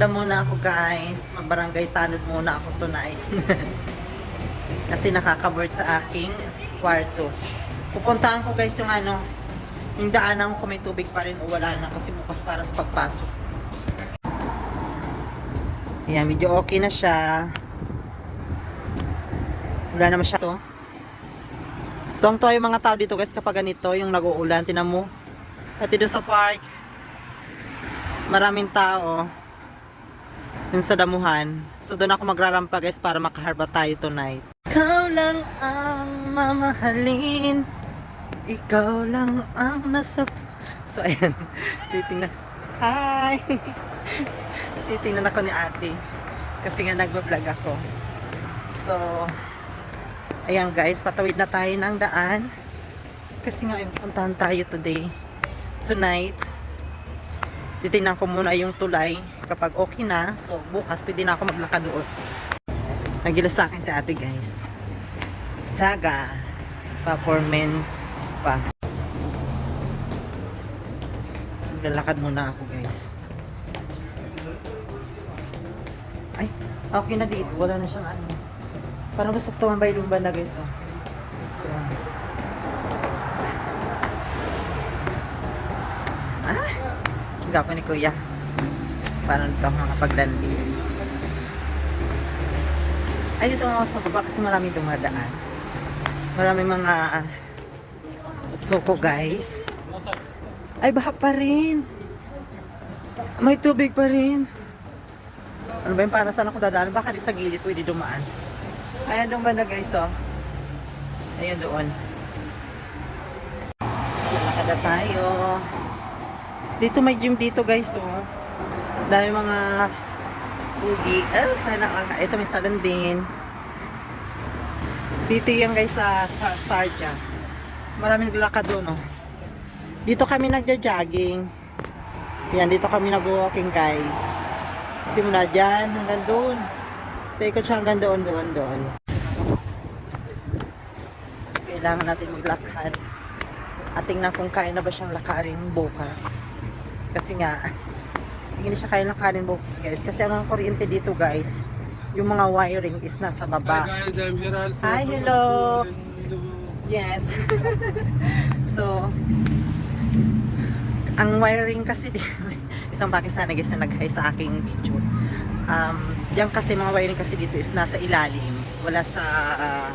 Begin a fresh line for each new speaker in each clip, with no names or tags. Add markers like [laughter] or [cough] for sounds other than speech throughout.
Punta muna ako guys. Magbarangay tanod muna ako tonight. [laughs] Kasi nakaka-board sa aking kwarto. Pupuntahan ko guys yung ano, yung daanan ko may tubig pa rin o wala na kasi bukas para sa pagpasok. Ayan, medyo okay na siya. Wala naman siya. So, tuwang-tuwa yung mga tao dito guys kapag ganito, yung nag-uulan. Tinan mo. Pati doon sa park, maraming tao. Yung sa damuhan. So doon ako magrarampa guys para makaharba tayo tonight. Ikaw lang ang mamahalin. Ikaw lang ang nasa... So ayan, [laughs] titingnan. Hi! [laughs] titingnan ako ni ate. Kasi nga nagbablog ako. So, ayan guys, patawid na tayo ng daan. Kasi nga puntahan tayo today. Tonight. Titingnan ko muna yung tulay kapag okay na. So, bukas pwede na ako maglakad doon. Nagilo sa akin si ate guys. Saga. Spa for men spa. So, lalakad muna ako guys. Ay, okay na dito. Wala na siyang ano. Parang gusto tumambay lumba na guys. Oh. Ah, gapo ni kuya. Parang dito ako makapaglanding. Ay, dito ako sa baba kasi maraming dumadaan. Maraming mga uh, suko guys. Ay, baha pa rin. May tubig pa rin. Ano ba yung para saan ako dadaan? Baka di sa gilid pwede dumaan. Ayan doon banda guys, oh. Ayan doon. Lalakad na tayo. Dito may gym dito guys, oh. Dami mga pugi. Ah, sana all. Ito may salon din. Dito yan guys sa, sa Sarja. Maraming lakad doon, oh. Dito kami nagja-jogging. Yan, dito kami nag-walking guys. Simula dyan hanggang doon. Paikot siya hanggang doon, doon, doon. So, kailangan natin maglakad. At tingnan kung kaya na ba siyang lakarin bukas. Kasi nga, hindi siya kaya lakarin bukas guys. Kasi ang kuryente dito guys, yung mga wiring is nasa baba.
Hi guys, I'm here also.
Hi, hello. Yes. [laughs] so, ang wiring kasi [laughs] isang Pakistani guys na nag-hi sa aking video. Um, yan kasi mga wiring kasi dito is nasa ilalim. Wala sa uh,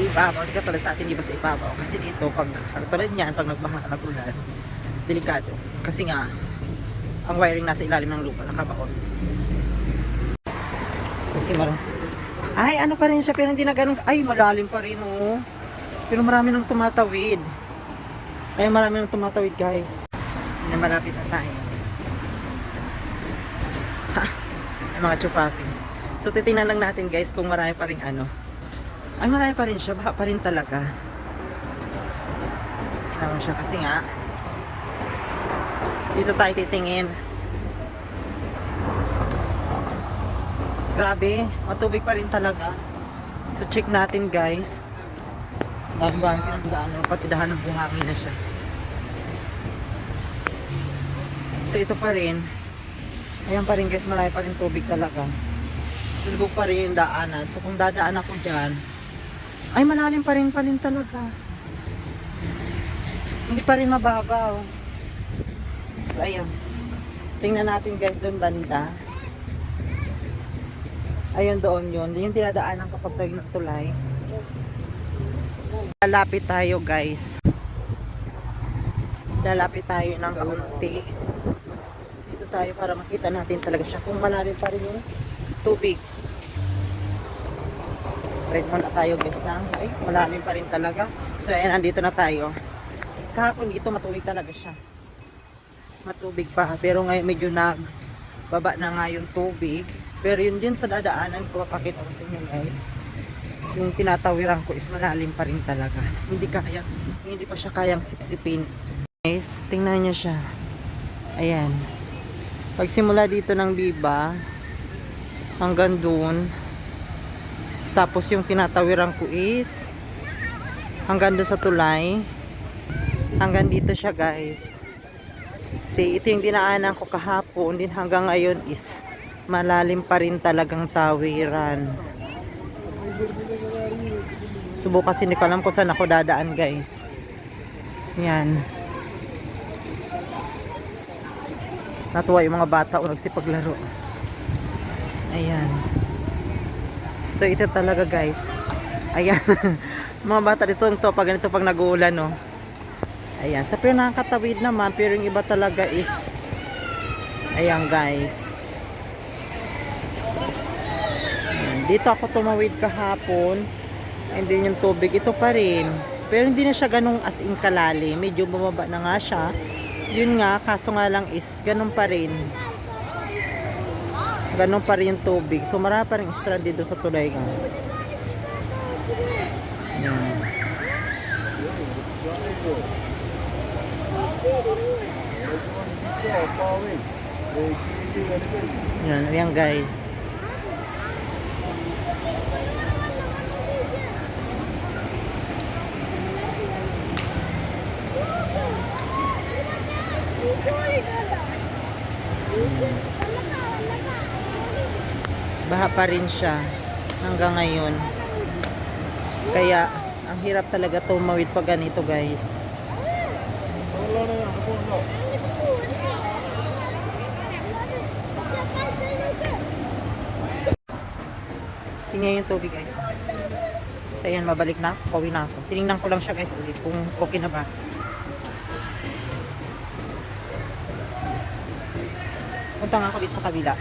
ibabaw. Di katulad sa atin, di ba sa ibabaw? Kasi dito, pag tulad niyan, pag nagbaha, nagulan, delikado. Kasi nga, ang wiring nasa ilalim ng lupa, nakabaon. Kasi marang, ay, ano pa rin siya, pero hindi na ganun, ay, malalim pa rin, oh. Pero marami nang tumatawid. Ay, marami nang tumatawid, guys. Na malapit na tayo. Ha, ay, mga chupapi. So, titingnan lang natin, guys, kung marami pa rin ano. Ay, marami pa rin siya, baka pa rin talaga. Tingnan mo siya, kasi nga, dito tayo titingin. Grabe, matubig pa rin talaga. So check natin guys. Bago-bago pinagdaan, pati dahan ng buhangin na siya. So ito pa rin. Ayan pa rin guys, marami pa rin tubig talaga. Tulbog pa rin yung daanan. So kung dadaan ako dyan, ay malalim pa rin pa rin talaga. Hindi pa rin mababaw. So ayun. Tingnan natin guys doon banda. Ayun doon yun. Yung dinadaanan kapag tayo ng tulay. Lalapit tayo guys. Lalapit tayo ng kaunti. Dito tayo para makita natin talaga siya. Kung malalim pa rin yung tubig. Read muna tayo guys na. Ay, malalim pa rin talaga. So ayan, andito na tayo. Kahapon dito matubig talaga siya. Matubig pa. Pero ngayon medyo nag baba na nga yung tubig. Pero yun din sa dadaanan ko, papakita ko sa inyo guys. Yung tinatawiran ko is malalim pa rin talaga. Hindi kaya, hindi pa siya kayang sipsipin. Guys, tingnan nyo siya. Ayan. Pagsimula dito ng biba, hanggang dun. Tapos yung tinatawiran ko is, hanggang dun sa tulay. Hanggang dito siya guys. See, ito yung dinaanan ko kahapon. hapon din hanggang ngayon is malalim pa rin talagang tawiran. Subukan kasi hindi ko alam kung saan ako dadaan guys. Yan. Natuwa yung mga bata o nagsipaglaro. Ayan. So ito talaga guys. Ayan. [laughs] mga bata dito ito pag ganito pag nag-uulan no. Ayan. Sa pero nakakatawid naman pero yung iba talaga is Ayan guys. Ayan. Dito ako tumawid kahapon. And then yung tubig ito pa rin. Pero hindi na siya ganong as in kalalim. Medyo bumaba na nga siya. Yun nga, kaso nga lang is ganun pa rin. Ganun pa rin yung tubig. So marami pa rin stranded doon sa tulay nga. Ayan. Yan, ayan guys. Baha pa rin siya hanggang ngayon. Kaya, ang hirap talaga tumawid pag ganito guys. Tingnan yung tubig guys. So ayan, mabalik na. Pauwi na ako. Tinignan ko lang siya guys ulit kung okay na ba. Punta nga ako dito sa kabila.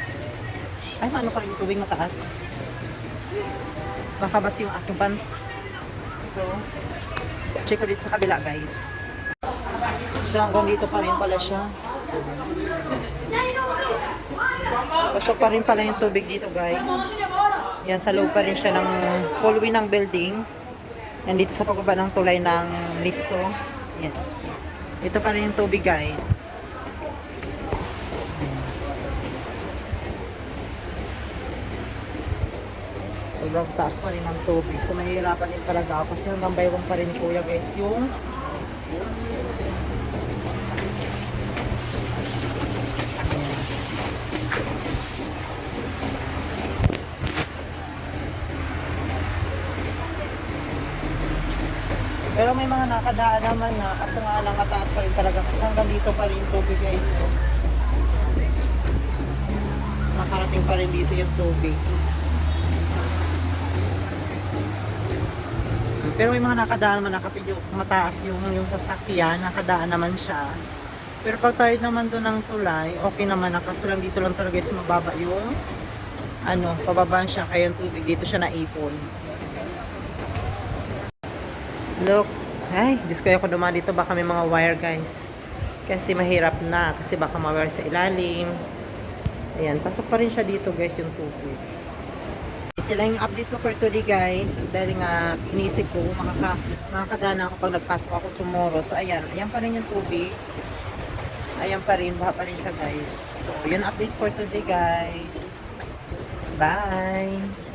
Ay, ano pa yung tubig mataas. Baka bas yung aking pants. So, check ko dito sa kabila guys. So hanggang dito pa rin pala siya. Pasok pa rin pala yung tubig dito guys. Yan, sa loob pa rin siya ng hallway ng building. Yan, dito sa pagbaba ng tulay ng listo. Yan. Ito pa rin yung tubig guys. Sobrang taas pa rin ng tubig. So, mahihirapan din talaga ako kasi hanggang baywang pa rin kuya guys yung may mga nakadaan naman na kaso nga lang mataas pa rin talaga kasi hanggang dito pa rin tubig guys. So, nakarating pa rin dito yung tubig. Pero may mga nakadaan naman nakapidyo mataas yung, yung sasakyan, nakadaan naman siya. Pero pag tayo naman doon ng tulay, okay naman na kaso lang dito lang talaga is mababa yung ano, pababa siya kaya yung tubig dito siya naipon. Look. Ay, Diyos ko ako dumaan dito. Baka may mga wire, guys. Kasi mahirap na. Kasi baka ma-wire sa ilalim. Ayan. Pasok pa rin siya dito, guys, yung tubig. Sila yung update ko for today, guys. Dahil nga, inisip ko, makaka, makakadana ako pag nagpasok ako tomorrow. So, ayan. Ayan pa rin yung tubig. Ayan pa rin. Baha pa rin siya, guys. So, yun update for today, guys. Bye!